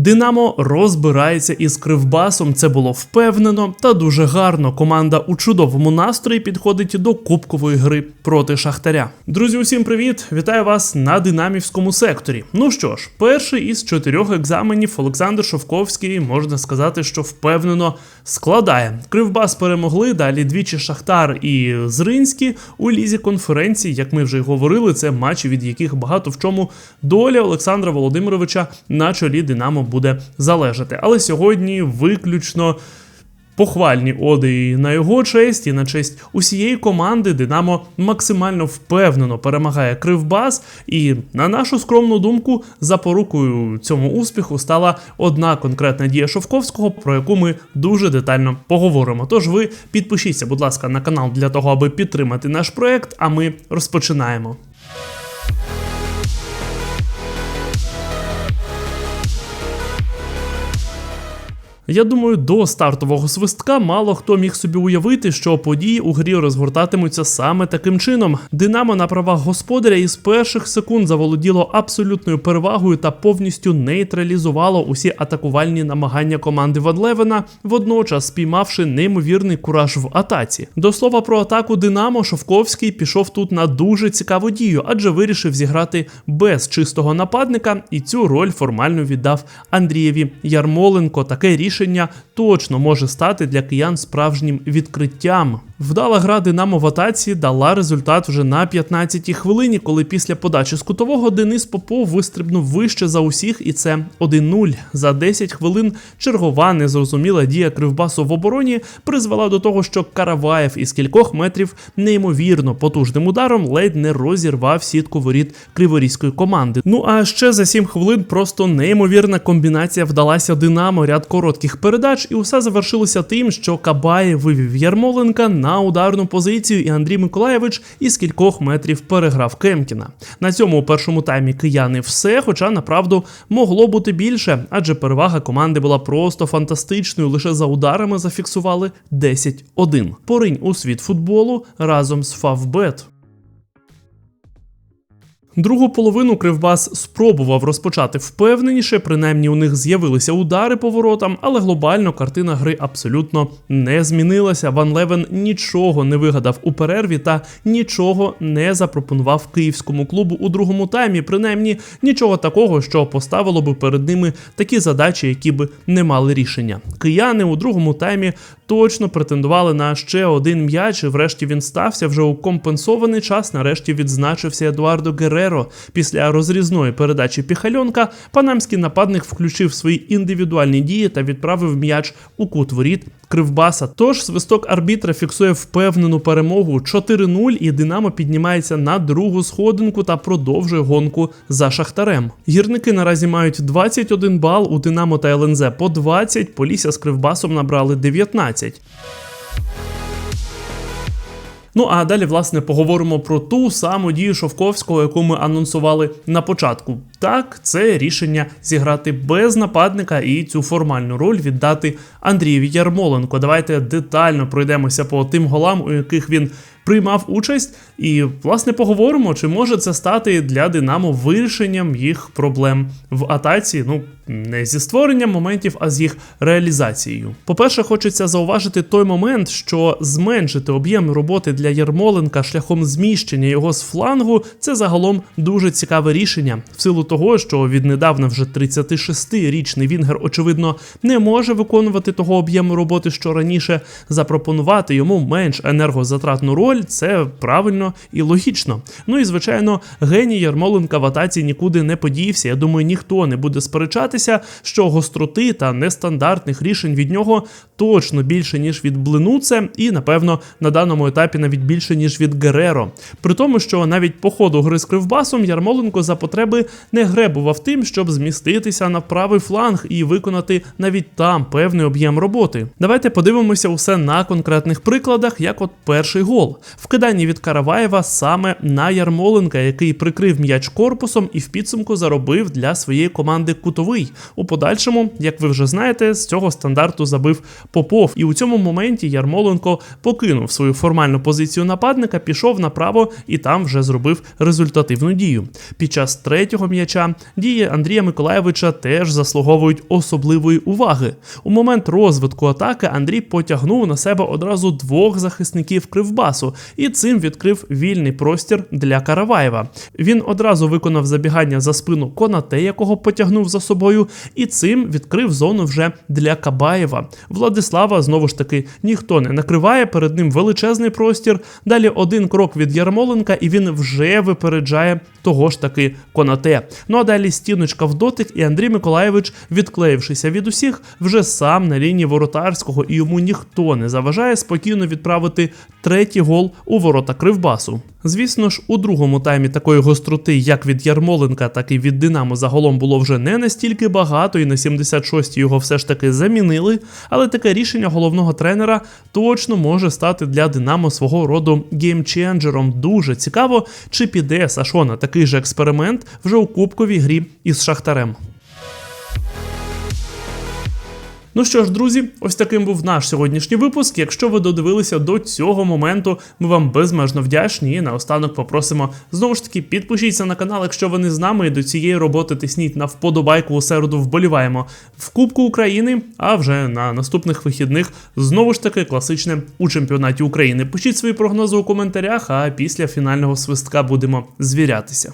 Динамо розбирається із кривбасом. Це було впевнено та дуже гарно. Команда у чудовому настрої підходить до кубкової гри проти Шахтаря. Друзі, усім привіт! Вітаю вас на динамівському секторі. Ну що ж, перший із чотирьох екзаменів Олександр Шовковський можна сказати, що впевнено складає. Кривбас перемогли. Далі двічі Шахтар і Зринський у лізі конференції, як ми вже й говорили, це матчі, від яких багато в чому доля Олександра Володимировича на чолі Динамо буде залежати. Але сьогодні виключно. Похвальні оди на його честь і на честь усієї команди Динамо максимально впевнено перемагає Кривбас. І на нашу скромну думку, запорукою цьому успіху стала одна конкретна дія Шовковського, про яку ми дуже детально поговоримо. Тож ви підпишіться, будь ласка, на канал для того, аби підтримати наш проект. А ми розпочинаємо. Я думаю, до стартового свистка мало хто міг собі уявити, що події у грі розгортатимуться саме таким чином. Динамо на правах господаря із перших секунд заволоділо абсолютною перевагою та повністю нейтралізувало усі атакувальні намагання команди Вадлевена, водночас спіймавши неймовірний кураж в атаці. До слова про атаку Динамо Шовковський пішов тут на дуже цікаву дію, адже вирішив зіграти без чистого нападника, і цю роль формально віддав Андрієві Ярмоленко. Таке рішення точно може стати для киян справжнім відкриттям. Вдала гра Динамо в атаці дала результат вже на 15-й хвилині, коли після подачі з кутового Денис Попов вистрибнув вище за усіх, і це 1-0. За 10 хвилин чергова незрозуміла дія Кривбасу в обороні призвела до того, що Караваєв із кількох метрів неймовірно потужним ударом ледь не розірвав сітку воріт криворізької команди. Ну а ще за 7 хвилин просто неймовірна комбінація вдалася Динамо, ряд коротких передач, і усе завершилося тим, що Кабаєв вивів Ярмоленка на ударну позицію, і Андрій Миколаєвич із кількох метрів переграв Кемкіна. На цьому у першому таймі кияни все, хоча направду могло бути більше, адже перевага команди була просто фантастичною. Лише за ударами зафіксували 10-1. Поринь у світ футболу разом з Фавбет. Другу половину Кривбас спробував розпочати впевненіше, принаймні у них з'явилися удари по воротам, але глобально картина гри абсолютно не змінилася. Ван Левен нічого не вигадав у перерві та нічого не запропонував київському клубу у другому таймі. Принаймні нічого такого, що поставило би перед ними такі задачі, які би не мали рішення. Кияни у другому таймі точно претендували на ще один м'яч. і Врешті він стався вже у компенсований час. Нарешті відзначився Едуардо Гереро. Після розрізної передачі Піхальонка панамський нападник включив свої індивідуальні дії та відправив м'яч у кут воріт Кривбаса. Тож свисток арбітра фіксує впевнену перемогу 4-0, і Динамо піднімається на другу сходинку та продовжує гонку за шахтарем. Гірники наразі мають 21 бал у Динамо та ЛНЗ по 20, Полісся з Кривбасом набрали 19. Ну а далі, власне, поговоримо про ту саму дію Шовковського, яку ми анонсували на початку. Так, це рішення зіграти без нападника і цю формальну роль віддати Андрієві Ярмоленко. Давайте детально пройдемося по тим голам, у яких він приймав участь, і власне поговоримо, чи може це стати для Динамо вирішенням їх проблем в атаці. Ну не зі створенням моментів, а з їх реалізацією. По-перше, хочеться зауважити той момент, що зменшити об'єм роботи для Ярмоленка шляхом зміщення його з флангу це загалом дуже цікаве рішення, в силу того, що віднедавна вже 36-річний Вінгер, очевидно, не може виконувати того об'єму роботи, що раніше запропонувати йому менш енергозатратну роль. Це правильно і логічно. Ну і звичайно, геній Ярмоленка в атаці нікуди не подівся. Я думаю, ніхто не буде сперечатися, що гостроти та нестандартних рішень від нього точно більше ніж від Блинуце, і напевно на даному етапі навіть більше ніж від Гереро. При тому, що навіть по ходу гри з Кривбасом Ярмоленко за потреби не гребував тим, щоб зміститися на правий фланг і виконати навіть там певний об'єм роботи. Давайте подивимося усе на конкретних прикладах, як от перший гол. Вкидання від Караваєва саме на Ярмоленка, який прикрив м'яч корпусом і в підсумку заробив для своєї команди кутовий. У подальшому, як ви вже знаєте, з цього стандарту забив Попов. І у цьому моменті Ярмоленко покинув свою формальну позицію нападника, пішов направо і там вже зробив результативну дію. Під час третього м'яча дії Андрія Миколаєвича теж заслуговують особливої уваги. У момент розвитку атаки Андрій потягнув на себе одразу двох захисників Кривбасу і цим відкрив вільний простір для Караваєва. Він одразу виконав забігання за спину Конате, якого потягнув за собою, і цим відкрив зону вже для Кабаєва. Владислава знову ж таки ніхто не накриває. Перед ним величезний простір. Далі один крок від Ярмоленка, і він вже випереджає того ж таки Конате. Ну а далі стіночка в дотик, і Андрій Миколаєвич, відклеївшися від усіх, вже сам на лінії воротарського, і йому ніхто не заважає спокійно відправити третій гол у ворота Кривбасу. Звісно ж, у другому таймі такої гостроти, як від Ярмоленка, так і від Динамо загалом було вже не настільки багато, і на 76-й його все ж таки замінили. Але таке рішення головного тренера точно може стати для Динамо свого роду геймченджером. Дуже цікаво, чи піде Сашо на такий же експеримент вже у кубковій грі із Шахтарем. Ну що ж, друзі, ось таким був наш сьогоднішній випуск. Якщо ви додивилися до цього моменту, ми вам безмежно вдячні. І наостанок попросимо знову ж таки підпишіться на канал, якщо ви не з нами. І до цієї роботи тисніть на вподобайку у середу. Вболіваємо в Кубку України. А вже на наступних вихідних знову ж таки класичне у чемпіонаті України. Пишіть свої прогнози у коментарях, а після фінального свистка будемо звірятися.